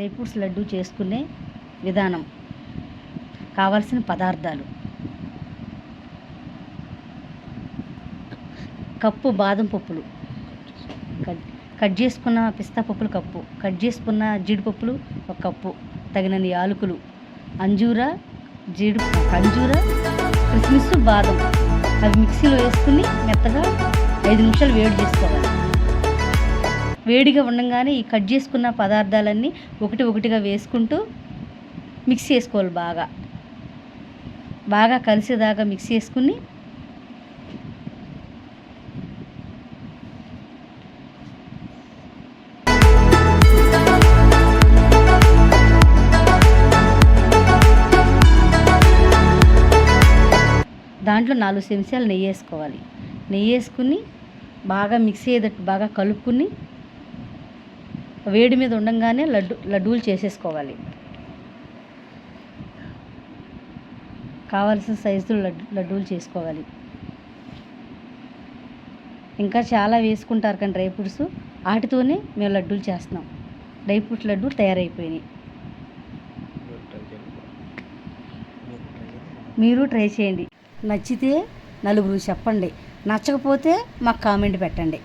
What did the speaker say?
Dry fruits laddu చేసుకునే విధానం. కావాల్సిన పదార్థాలు. కప్పు బాదం పప్పులు. కట్ కట్ చేసుకున్న పిస్తా పప్పులు కప్పు. కట్ చేసుకున్న జీడిపప్పులు ఒక కప్పు. తగినన్ని యాలకులు. అంజూర జీడి అంజూర కిస్మిస్ బాదం. అవి మిక్సీలో వేసుకుని మెత్తగా ఐదు నిమిషాలు వేడి చేసుకోవాలి. వేడిగా ఉండగానే ఈ కట్ చేసుకున్న పదార్థాలన్నీ ఒకటి ఒకటిగా వేసుకుంటూ మిక్స్ చేసుకోవాలి బాగా. బాగా కలిసేదాకా మిక్స్ చేసుకుని దాంట్లో నాలుగు చెంచాలు నెయ్యి వేసుకోవాలి. నెయ్యి వేసుకుని బాగా మిక్స్ అయ్యేటట్టు బాగా కలుపుకుని వేడి మీద ఉండగానే లడ్డు లడ్డూలు చేసేసుకోవాలి. కావాల్సిన సైజులో లడ్డు లడ్డూలు చేసుకోవాలి. ఇంకా చాలా వేసుకుంటారు కానీ డ్రై ఫ్రూట్స్. వాటితోనే మేము లడ్డూలు చేస్తున్నాం. డ్రై ఫ్రూట్స్ లడ్డు తయారైపోయినాయి. మీరు ట్రై చేయండి. నచ్చితే నలుగురు చెప్పండి. నచ్చకపోతే మాకు కామెంట్ పెట్టండి.